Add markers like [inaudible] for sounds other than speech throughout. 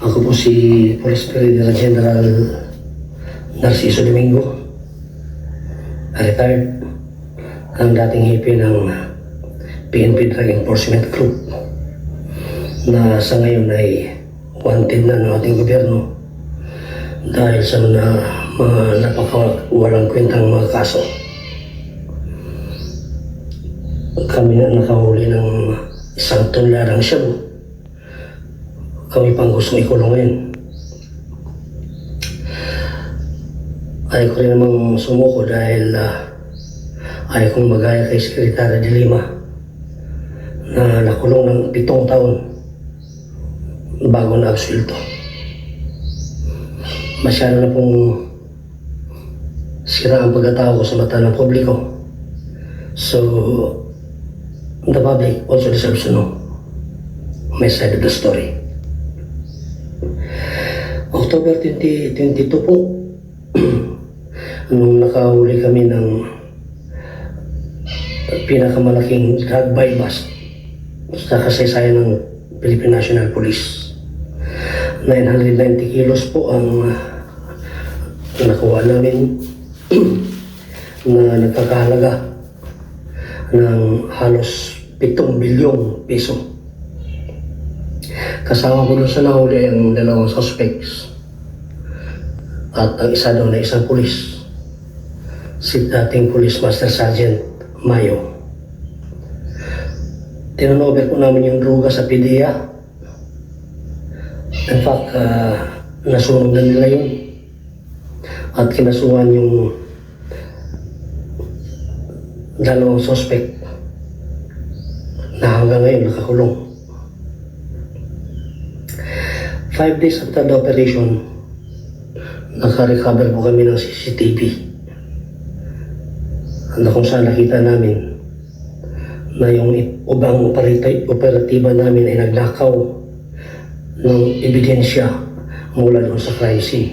Ako po si Police Brigadier General Narciso Domingo, retired, ang dating hipi ng PNP Drug Enforcement Group na sa ngayon ay wanted na ng ating gobyerno dahil sa mga, mga napakawalang kwentang mga kaso. Kami na nakahuli ng isang tonlarang shabu kami pang gustong ikulong ngayon. Ayaw ko rin namang sumuko dahil uh, ayaw kong magaya kay Sekretary de Lima na nakulong ng pitong taon bago na absulto. Masyado na pong sira ang pagkatao ko sa mata ng publiko. So, the public also deserves to know my side of the story. October 2022 po, [clears throat] nung nakahuli kami ng pinakamalaking drug buy bust sa kasaysayan ng Philippine National Police. 990 kilos po ang uh, nakuha namin [clears throat] na nagkakahalaga ng halos 7 bilyong piso. Kasama ko doon sa nahuli ang dalawang suspects at ang isa doon na isang pulis si dating Police Master Sergeant Mayo. Tinunover po namin yung droga sa PDEA. In fact, uh, nasunog na nila yun. At kinasuhan yung dalawang suspect na hanggang ngayon nakakulong. Five days after the operation, naka-recover po kami ng CCTV na kung saan nakita namin na yung ubang operati- operatiba namin ay nagnakaw ng ebidensya mula doon sa crime scene.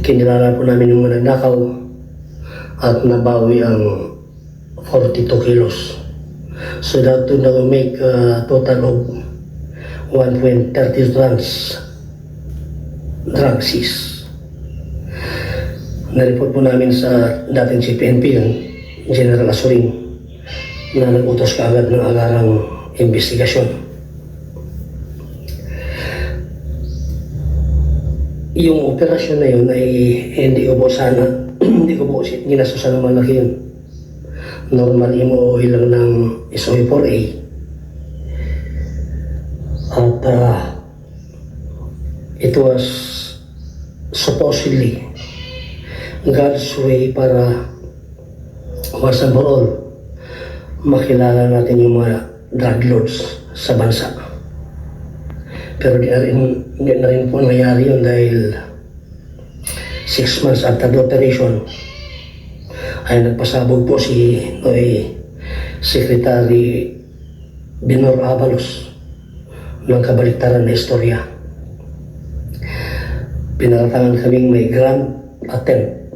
Kinilala po namin yung mga nagnakaw at nabawi ang 42 kilos. So that to now make a total of 1.30 grams drug seize. Na-report po namin sa dating CPNP yun, General Asuring, na nag-utos kaagad ng agarang investigasyon. Yung operasyon na yun ay hindi ko po sana, [clears throat] hindi ko po ginasusan ng malaki yun. Normal MOOE lang ng SOE4A. At uh, it was supposedly God's way para once and for all makilala natin yung mga drug lords sa bansa. Pero di na rin, di na rin po nangyari yun dahil six months after the operation ay nagpasabog po si Noy Secretary Binor Avalos ng kabaliktaran na istorya. Pinaratangan kaming may grand attempt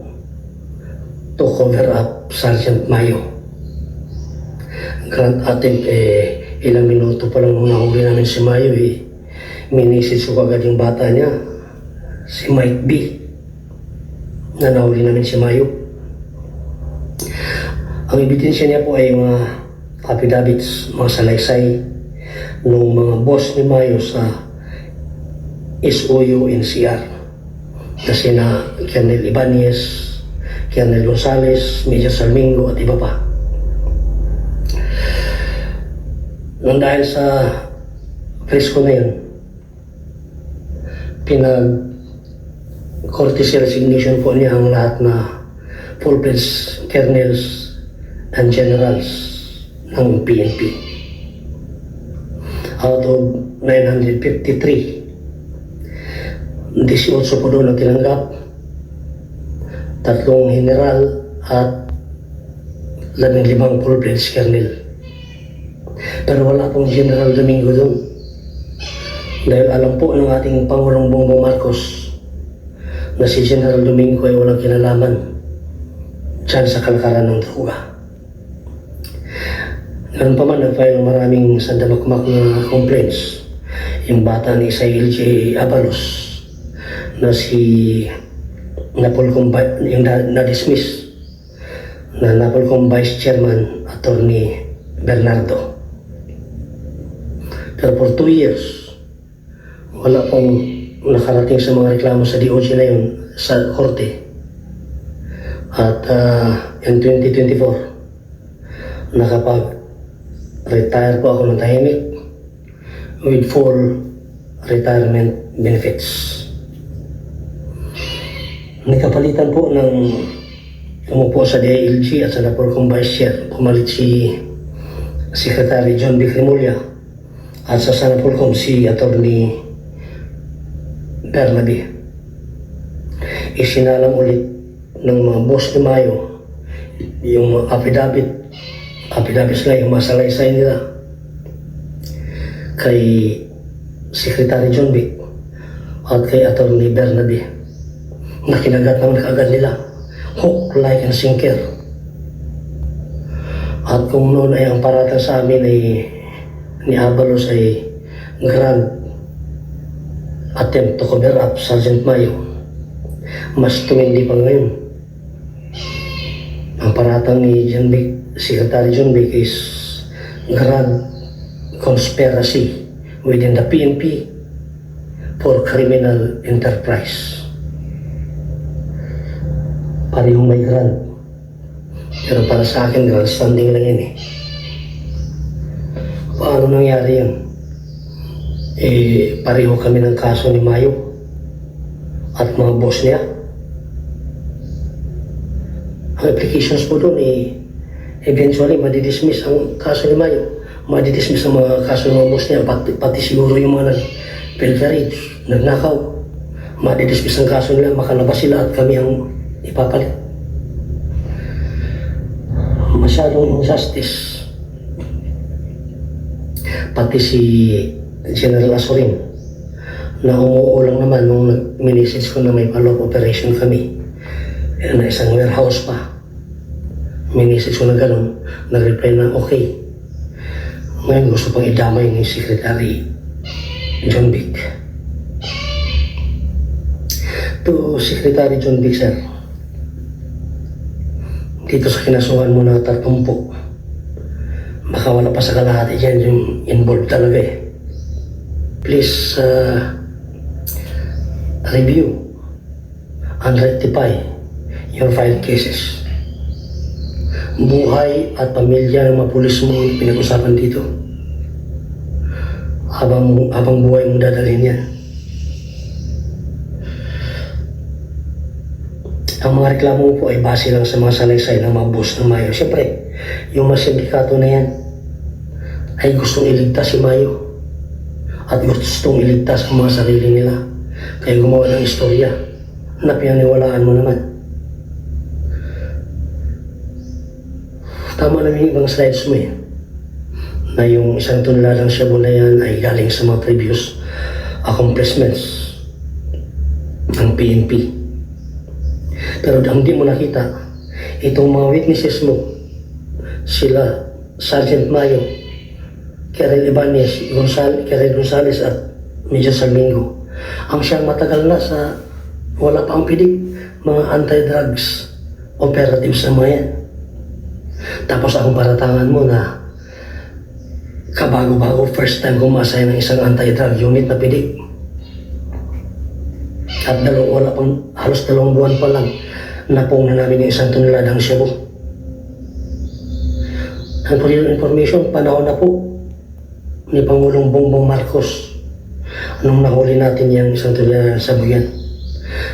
to cover up Sergeant Mayo. Grand attempt eh, ilang minuto pa lang nung nahuli namin si Mayo eh, minisis ko agad yung bata niya, si Mike B. Na nahuli namin si Mayo. Ang ebidensya niya po ay mga affidavits, mga salaysay ng mga boss ni Mayo sa SOU NCR na sina Colonel Ibanez, Colonel Gonzales, Major Salmingo at iba pa. Nang dahil sa presko na yun, pinag courtesy resignation po niya ang lahat na full-fledged colonels and generals ng PNP. Out of 953, 18 po doon ang tinanggap, tatlong general at labing limang full-fledged colonel. Pero wala pong General Domingo doon. Dahil alam po ng ating Pangulong Bongbong Marcos na si General Domingo ay walang kinalaman dyan sa kalakaran ng droga. Ganun pa man, nag-file ng maraming sandamakmak na complaints. Yung bata ni Isail J. Abalos na si Napolcom, Vi- yung na- na-dismiss na Napolcom Vice Chairman Attorney Bernardo. Pero for two years, wala pong nakarating sa mga reklamo sa DOJ na yun sa korte. At ah, in 2024, nakapag-retire po ako ng tahimik with full retirement benefits. Nagkapalitan po ng umupo sa DILG at sa Napolcom Vice Chair, pumalit si Secretary John B. Cremulya at sa Sanapolcom si Attorney Bernabe. Isinalang ulit ng mga boss ni Mayo yung affidavit affidavit sila yung masalaysay nila. Kay Secretary John B. at kay Attorney Bernabe na kinagat naman kaagad nila. Hook, like, and sinker. At kung noon ay ang paratang sa amin ay ni Abalos ay grand attempt to cover up Sergeant Mayo. Mas tumindi pa ngayon. Ang paratang ni John Vic, Secretary Vic is grand conspiracy within the PNP for criminal enterprise. Parehong may grand. Pero para sa akin, grand standing lang yun eh. Paano nangyari yan? Eh, pareho kami ng kaso ni Mayo at mga boss niya. Ang applications po doon eh, eventually madidismiss ang kaso ni Mayo. Madidismiss ang mga kaso ng boss niya, pati, pati siguro yung mga nag-pilferage, nagnakaw. Madidismiss ang kaso nila, makalabas sila at kami ang ipapalit. Masyadong injustice. Pati si General Asorin na umuulang naman nung nag-message ko na may follow-up operation kami eh, na isang warehouse pa. Message ko na ganun, nag-reply na okay. Ngayon gusto pang idamay ni Secretary John Vic. To Secretary John Vic, sir. Dito sa kinasuhan mo na tatumpo, baka wala pa sa kalahati dyan yung involved talaga eh. Please, uh, review and rectify your filed cases. Buhay at pamilya ng mga pulis mo pinag-usapan dito. Habang, habang buhay mong dadalhin yan. Ang mga reklamo mo po ay base lang sa mga salaysay ng mga boss ng Mayo. Siyempre, yung mga sindikato na yan ay gustong iligtas si Mayo at gustong iligtas ang mga sarili nila. Kaya gumawa ng istorya na pinaniwalaan mo naman. Tama naman yung ibang slides mo eh. Na yung isang tonladang shabu na yan ay galing sa mga previous accomplishments ng PNP. Pero ang di mo nakita, itong mga witnesses mo, sila, Sergeant Mayo, Kerel Ibanez, Gonzal, Kerel Gonzales at Major Salmingo, ang siyang matagal na sa wala pa ang pidik, mga anti-drugs operatives sa mga yan. Tapos akong paratangan mo na kabago-bago, first time kumasay ng isang anti-drug unit na pidik. At dalawang, wala pang, halos dalawang buwan pa lang, napong na namin yung isang tunuladang shabu. And for information, panahon na po ni Pangulong Bongbong Marcos nung nahuli natin yung isang tunuladang shabu yan.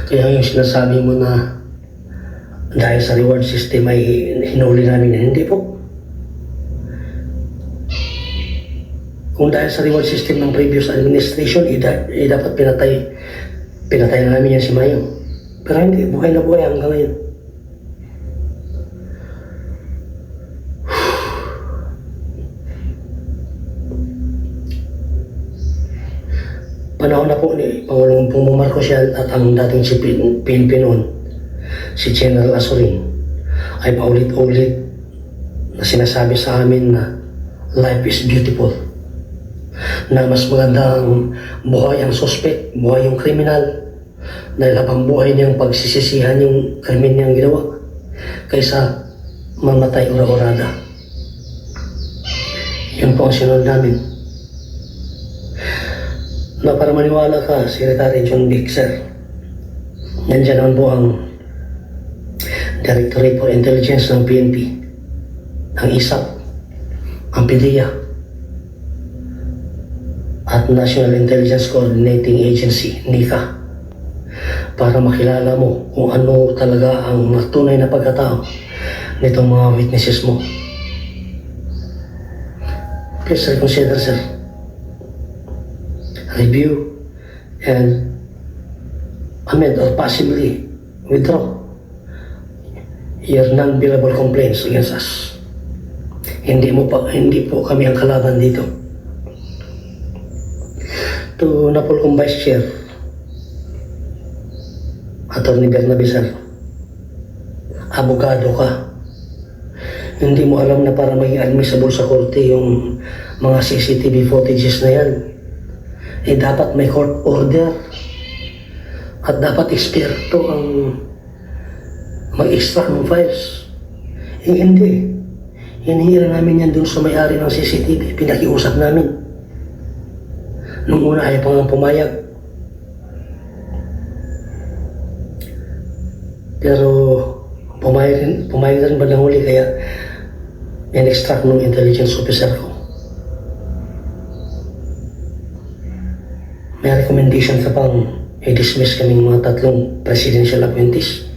Kaya yung sinasabi mo na dahil sa reward system ay hinuli namin yan, hindi po. Kung dahil sa reward system ng previous administration, eh, da- dapat pinatay pinatay na namin yan si Mayo. Pero hindi, buhay na buhay hanggang ngayon. Panahon na po ni Pangulong Bongbong Marcos yan at ang dating si Pin- PNP noon, si General Asorin, ay paulit-ulit na sinasabi sa amin na life is beautiful. Na mas maganda ang buhay ang suspect, buhay yung kriminal, dahil habang buhay niyang pagsisisihan yung krimen niyang ginawa, kaysa mamatay ura-urada. Yun po ang sinunod namin. Na para maniwala ka, Secretary John Bixer, nandiyan naman po ang Directorate for Intelligence ng PNP, ang ISAP, ang PDEA, at National Intelligence Coordinating Agency, NICA, para makilala mo kung ano talaga ang tunay na pagkatao nitong mga witnesses mo. Please reconsider, sir. Review and amend or possibly withdraw your non-billable complaints against us. Hindi mo pa, hindi po kami ang kalaban dito. To Napolcom Vice Chair, Attorney Bernabe Sir, abogado ka. Hindi mo alam na para maging admissible sa korte yung mga CCTV footages na yan. Eh dapat may court order. At dapat eksperto ang mag-extract ng files. Eh hindi. Hinihira namin yan dun sa may-ari ng CCTV. Pinakiusap namin. Nung una ayaw pa nga pumayag. Pero pumayag rin, pumayag rin ba ng huli kaya in-extract ng intelligence officer ko. May recommendation ka pang i-dismiss kaming mga tatlong presidential appointees.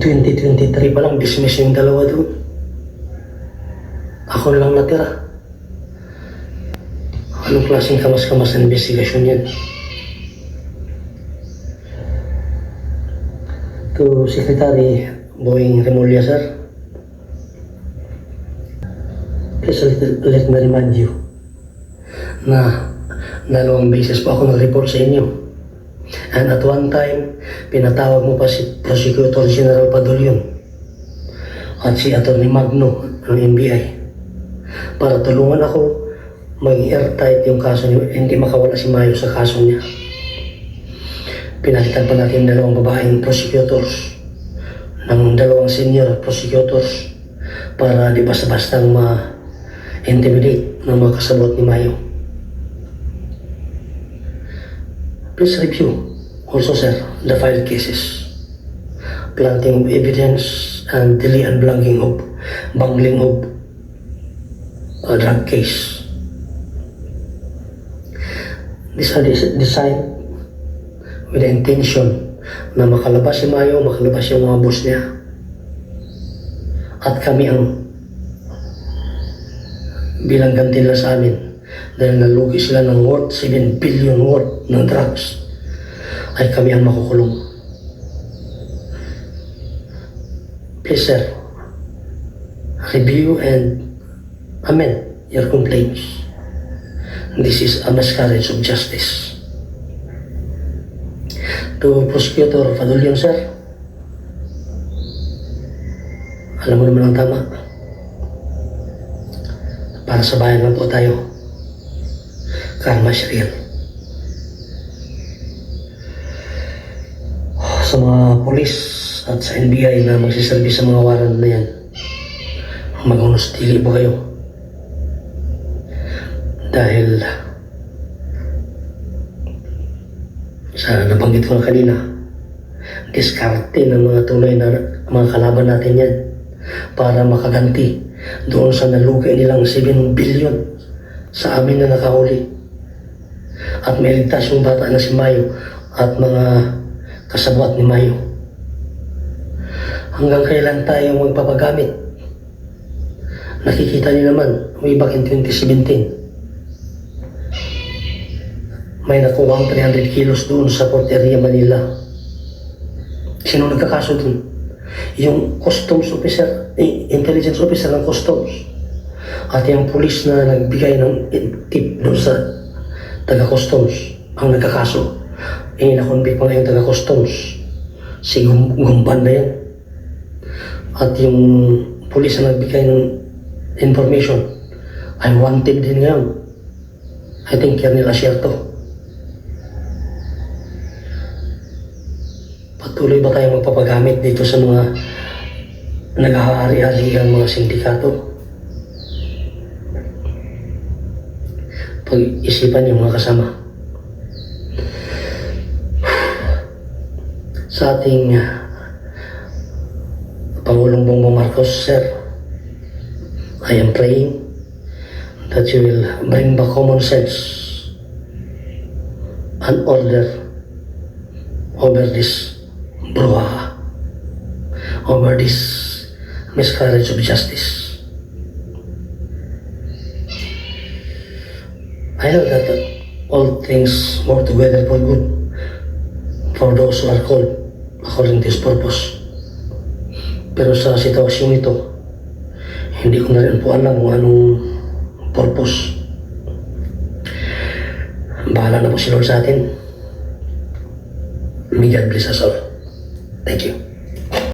Eh, 2023 pa lang, dismiss yung dalawa doon. Ako lang natira. Anong klaseng kamas-kamas na investigasyon yan? To Secretary Boeing Remulla, sir. Please let, let me remind you na dalawang beses po ako nag-report sa inyo. And at one time, pinatawag mo pa si Prosecutor General Padulyon at si Atty. Magno ng NBI para tulungan ako maging airtight yung kaso niyo, hindi makawala si Mayo sa kaso niya. Pinalitan pa natin dalawang babaeng prosecutors ng dalawang senior prosecutors para di basta-bastang ma-intimidate ng mga kasabot ni Mayo. Please review also, sir, the filed cases. Planting of evidence and delay and blanking of bungling of a drug case. These are des- designed with the intention na makalabas si Mayo, makalabas yung mga boss niya. At kami ang bilang ganti nila sa amin dahil nalugi sila ng worth 7 billion worth ng drugs ay kami ang makukulong. Please sir, review and amend your complaints. This is a miscarriage of justice. To Prosecutor Fadulyon, sir, alam mo naman ang tama. Para sa bayan lang po tayo. Karma is real. Sa mga polis at sa NBI na magsiservi sa mga waran na yan, mag-unustili po kayo. Dahil sa nabanggit ko na kanina, diskarte ng mga tunay na mga kalaban natin yan para makaganti doon sa nalugay nilang 7 billion sa amin na nakahuli. At may ligtas yung bata na si Mayo at mga kasabwat ni Mayo. Hanggang kailan tayo magpapagamit? Nakikita niyo naman, way back in 2017, may nakuha ang 300 kilos doon sa Port Area, Manila. Sino nagkakaso doon? Yung customs officer, eh, intelligence officer ng customs. At yung police na nagbigay ng tip doon sa taga-customs ang nagkakaso. Eh, nakonvict pa nga yung taga-customs. Si Gum- Gumban na yan. At yung police na nagbigay ng information. I'm wanted din ngayon. I think Colonel Asierto. Patuloy ba tayo magpapagamit dito sa mga nag-aari-ariang mga sindikato? Pag-isipan yung mga kasama. Sa ating Pangulong Bongbong Marcos, Sir, I am praying that you will bring back common sense and order over this brouhaha, over this miscarriage of justice. I know that all things work together for good for those who are called according to purpose. Pero sa sitwasyon ito, hindi ko na rin po alam kung anong purpose. Bahala na po si Lord sa atin. May God bless us all. Thank you.